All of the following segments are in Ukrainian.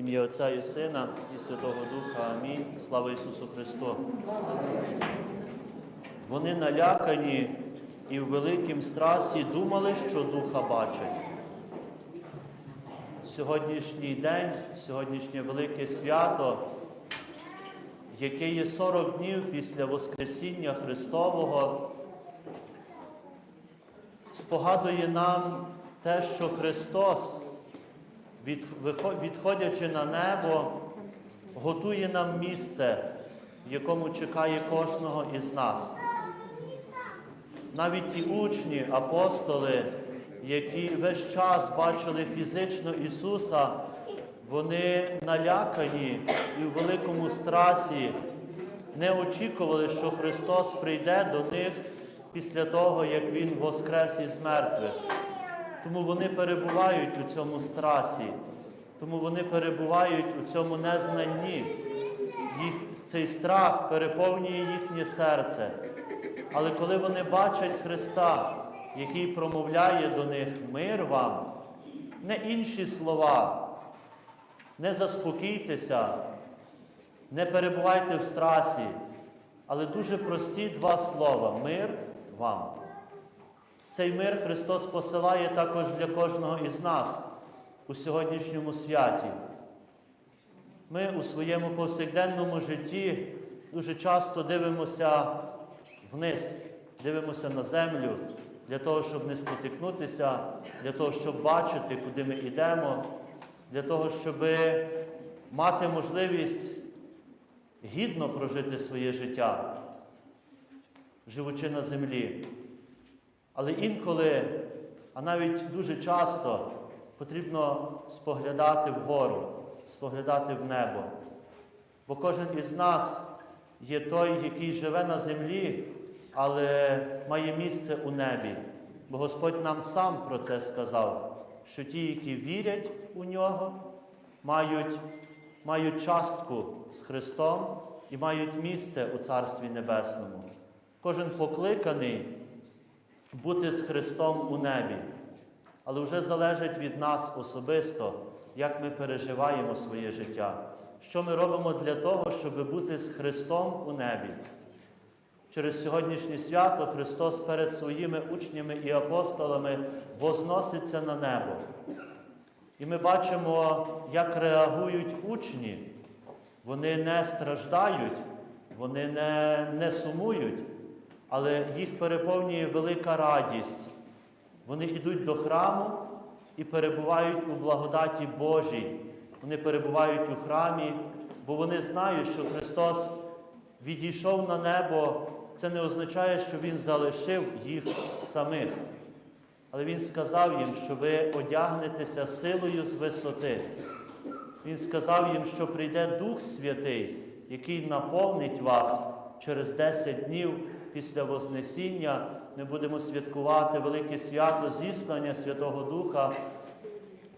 ім'я Отця і Сина, і Святого Духа. Амінь. Слава Ісусу Христу. Вони налякані і в великім страсі думали, що Духа бачать. Сьогоднішній день, сьогоднішнє велике свято, яке є 40 днів після Воскресіння Христового, спогадує нам те, що Христос, відходячи на небо, готує нам місце, в якому чекає кожного із нас. Навіть ті учні, апостоли, які весь час бачили фізично Ісуса, вони налякані і в великому страсі не очікували, що Христос прийде до них після того, як Він воскрес із мертвих. Тому вони перебувають у цьому страсі, тому вони перебувають у цьому незнанні. Їх цей страх переповнює їхнє серце. Але коли вони бачать Христа, який промовляє до них мир вам, не інші слова, не заспокійтеся, не перебувайте в страсі, але дуже прості два слова мир вам. Цей мир Христос посилає також для кожного із нас у сьогоднішньому святі. Ми у своєму повсякденному житті дуже часто дивимося вниз, дивимося на землю для того, щоб не спотикнутися, для того, щоб бачити, куди ми йдемо, для того, щоб мати можливість гідно прожити своє життя, живучи на землі. Але інколи, а навіть дуже часто, потрібно споглядати вгору, споглядати в небо. Бо кожен із нас є той, який живе на землі, але має місце у небі. Бо Господь нам сам про це сказав, що ті, які вірять у нього, мають, мають частку з Христом і мають місце у Царстві Небесному. Кожен покликаний бути з Христом у небі. Але вже залежить від нас особисто, як ми переживаємо своє життя, що ми робимо для того, щоб бути з Христом у небі. Через сьогоднішнє свято Христос перед своїми учнями і апостолами возноситься на небо. І ми бачимо, як реагують учні. Вони не страждають, вони не, не сумують, але їх переповнює велика радість. Вони йдуть до храму і перебувають у благодаті Божій. Вони перебувають у храмі, бо вони знають, що Христос відійшов на небо. Це не означає, що Він залишив їх самих. Але Він сказав їм, що ви одягнетеся силою з висоти. Він сказав їм, що прийде Дух Святий, який наповнить вас через 10 днів після Вознесіння. Ми будемо святкувати велике свято зіслання Святого Духа,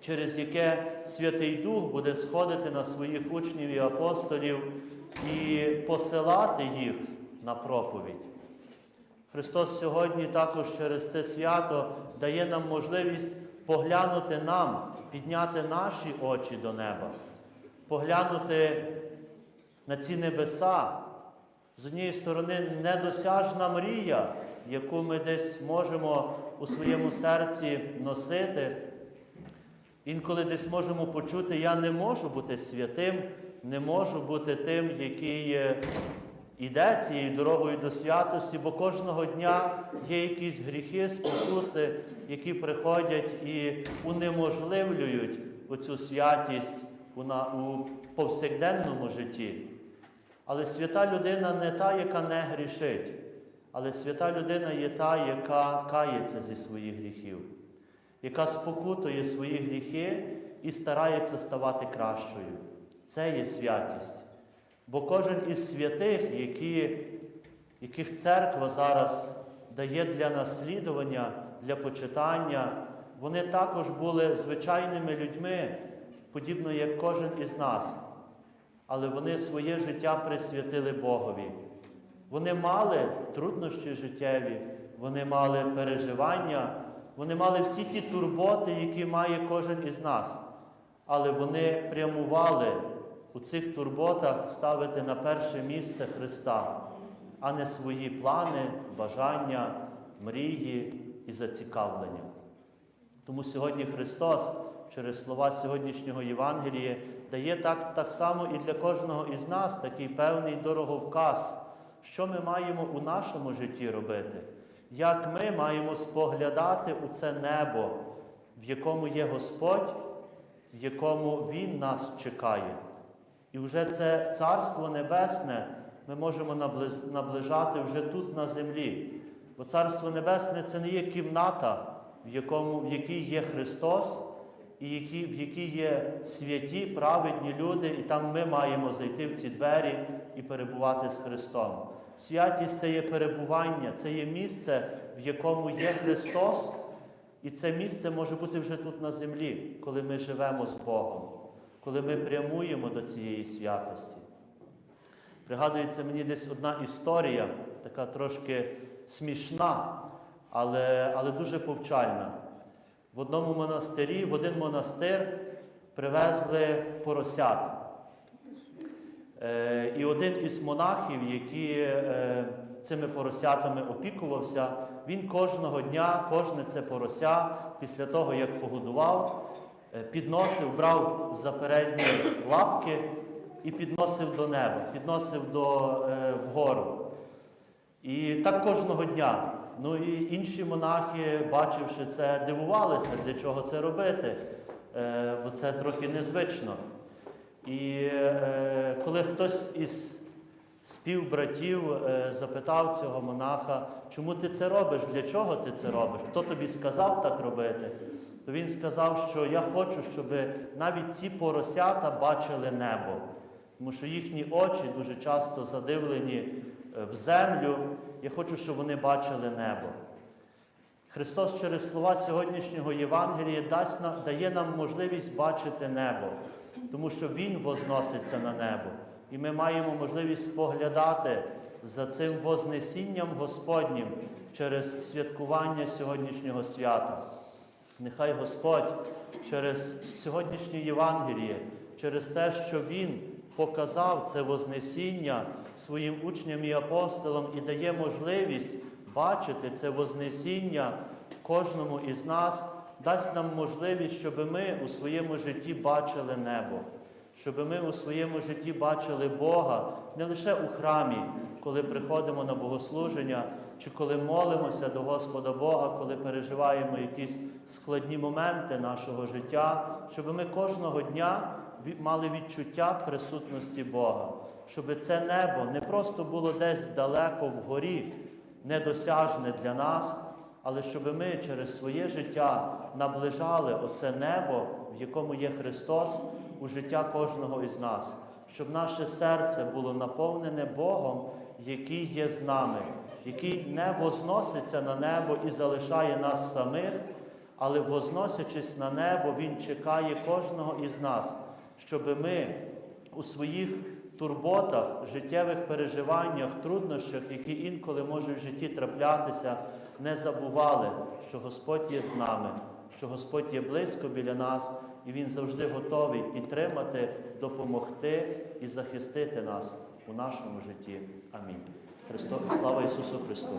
через яке Святий Дух буде сходити на своїх учнів і апостолів і посилати їх на проповідь. Христос сьогодні також через це свято дає нам можливість поглянути нам, підняти наші очі до неба, поглянути на ці небеса. З однієї сторони, недосяжна мрія, яку ми десь можемо у своєму серці носити. Інколи десь можемо почути, я не можу бути святим, не можу бути тим, який е, іде цією дорогою до святості, бо кожного дня є якісь гріхи, спокуси, які приходять і унеможливлюють оцю святість у повсякденному житті. Але свята людина не та, яка не грішить, але свята людина є та, яка кається зі своїх гріхів, яка спокутує свої гріхи і старається ставати кращою. Це є святість. Бо кожен із святих, які, яких церква зараз дає для наслідування, для почитання, вони також були звичайними людьми, подібно як кожен із нас. Але вони своє життя присвятили Богові. Вони мали труднощі життєві, вони мали переживання, вони мали всі ті турботи, які має кожен із нас. але вони прямували у цих турботах ставити на перше місце Христа, а не свої плани, бажання, мрії і зацікавлення. Тому сьогодні Христос через слова сьогоднішнього Євангелія дає так, так само і для кожного із нас такий певний дороговказ, що ми маємо у нашому житті робити, як ми маємо споглядати у це небо, в якому є Господь, в якому Він нас чекає. І вже це Царство Небесне ми можемо наближати вже тут на землі. Бо Царство Небесне це не є кімната, в, якому, в якій є Христос, і які, в якій є святі, праведні люди, і там ми маємо зайти в ці двері і перебувати з Христом. Святість це є перебування, це є місце, в якому є Христос, і це місце може бути вже тут на землі, коли ми живемо з Богом, коли ми прямуємо до цієї святості. Пригадується мені десь одна історія, така трошки смішна, але, але дуже повчальна. В одному монастирі, в один монастир привезли поросят. Е, і один із монахів, який е, цими поросятами опікувався, він кожного дня, кожне це порося, після того, як погодував, е, підносив, брав за передні лапки і підносив до неба, підносив до, вгору. І так кожного дня. Ну і інші монахи, бачивши це, дивувалися, для чого це робити, е, бо це трохи незвично. І е, коли хтось із співбратів е, запитав цього монаха, чому ти це робиш, для чого ти це робиш, хто тобі сказав так робити, то він сказав, що я хочу, щоб навіть ці поросята бачили небо, тому що їхні очі дуже часто задивлені в землю. Я хочу, щоб вони бачили небо. Христос через слова сьогоднішнього Євангелія дасть дає нам можливість бачити небо, тому що Він возноситься на небо. І ми маємо можливість споглядати за цим Вознесінням Господнім через святкування сьогоднішнього свята. Нехай Господь через сьогоднішнє Євангеліє, через те, що Він показав це Вознесіння своїм учням і апостолам і дає можливість бачити це Вознесіння кожному із нас, дасть нам можливість, щоб ми у своєму житті бачили небо, щоб ми у своєму житті бачили Бога не лише у храмі, коли приходимо на богослуження, чи коли молимося до Господа Бога, коли переживаємо якісь складні моменти нашого життя, щоб ми кожного дня мали відчуття присутності Бога, щоб це небо не просто було десь далеко вгорі, недосяжне для нас, але щоб ми через своє життя наближали оце небо, в якому є Христос, у життя кожного із нас, щоб наше серце було наповнене Богом, який є з нами, який не возноситься на небо і залишає нас самих, але возносячись на небо, Він чекає кожного із нас, щоб ми у своїх турботах, життєвих переживаннях, труднощах, які інколи можуть в житті траплятися, не забували, що Господь є з нами, що Господь є близько біля нас, і Він завжди готовий підтримати, допомогти і захистити нас у нашому житті. Амінь. Христо, слава Ісусу Христу!